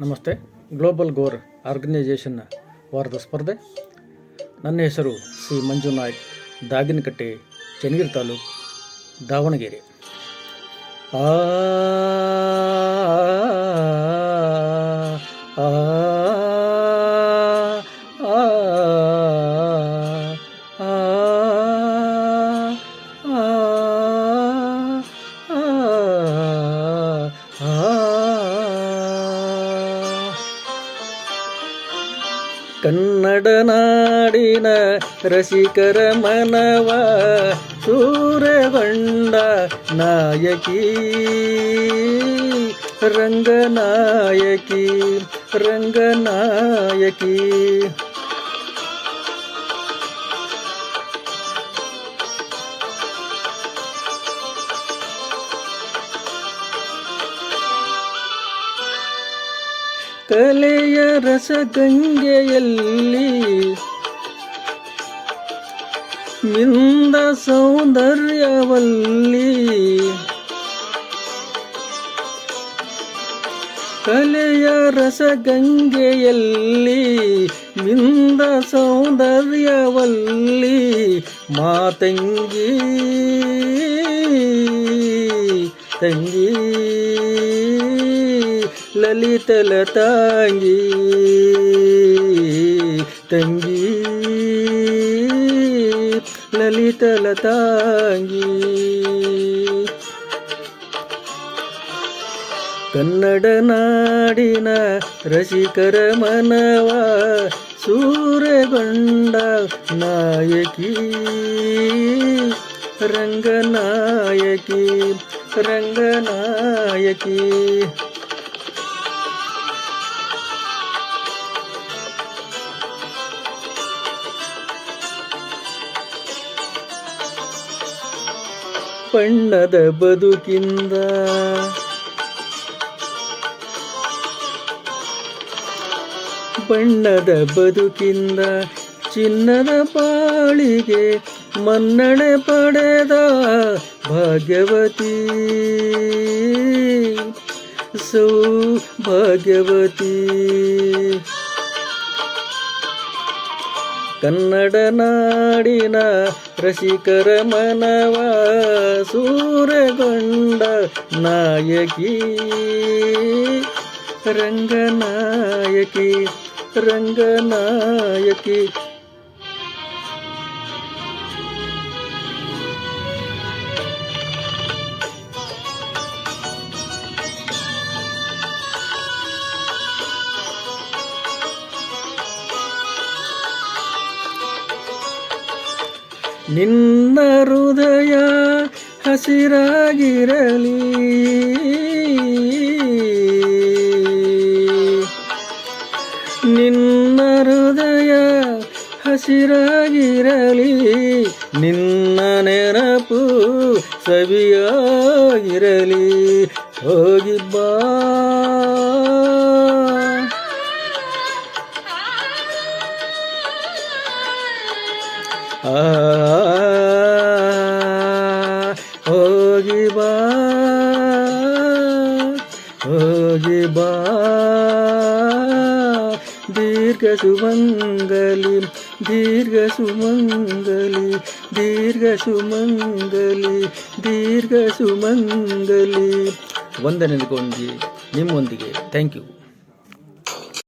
ನಮಸ್ತೆ ಗ್ಲೋಬಲ್ ಗೋರ್ ಆರ್ಗನೈಜೇಷನ್ನ ವಾರದ ಸ್ಪರ್ಧೆ ನನ್ನ ಹೆಸರು ಸಿ ಮಂಜು ನಾಯ್ಕ್ ದಾಗಿನಕಟ್ಟೆ ಚನ್ನಗಿರಿ ತಾಲೂಕು ದಾವಣಗೆರೆ ಆ, ಕನ್ನಡ ನಾಡಿನ ರಸಿಕರ ಮನವ ಸೂರಗೊಂಡ ನಾಯಕಿ ರಂಗನಾಯಕಿ ಕಲೆಯ ರಸಗಂಗೆಯಲ್ಲಿ ಮಿಂದ ಸೌಂದರ್ಯವಲ್ಲಿ ಕಲೆಯ ರಸಗಂಗೆಯಲ್ಲಿ ಮಿಂದ ಸೌಂದರ್ಯವಲ್ಲಿ ಮಾತಂಗಿ ತಂಗಿ. ಲಲಿತಲ ತಾಂಗಿ. ತಂಗಿ ಲಲಿತಲ ತಾಂಗಿ ಕನ್ನಡ ನಾಡಿನ ರಸಿಕರ ಮನವ ಸೂರ್ಯಗೊಂಡ ನಾಯಕಿ. ರಂಗನಾಯಕಿ ರಂಗನಾಯಕಿ. ಬಣ್ಣದ ಬದುಕಿಂದ. ಬಣ್ಣದ ಬದುಕಿಂದ ಚಿನ್ನದ ಪಾಳಿಗೆ ಮನ್ನಣೆ ಪಡೆದ ಭಾಗ್ಯವತಿ. ಸೌಭಾಗ್ಯವತಿ. ಕನ್ನಡ ನಾಡಿನ ರಸಿಕರ ಮನವ ಸೂರಗೊಂಡ ನಾಯಕಿ. ರಂಗನಾಯಕಿ ರಂಗನಾಯಕಿ ನಿನ್ನ ಹೃದಯ ಹಸಿರಾಗಿರಲಿ. ನಿನ್ನ ಹೃದಯ ಹಸಿರಾಗಿರಲಿ. ನಿನ್ನ ನೆನಪು ಸವಿಯಾಗಿರಲಿ. ಹೋಗಿ ಬಾ. ಆ ದೀರ್ಘ ಸುಮಂಗಲಿ ದೀರ್ಘ ಸುಮಂಗಲಿ ದೀರ್ಘ ಸುಮಂಗಲಿ ದೀರ್ಘ ಸುಮಂಗಲಿ ವಂದನೆಗೊಂಡಿ ನಿಮ್ಮೊಂದಿಗೆ. Thank you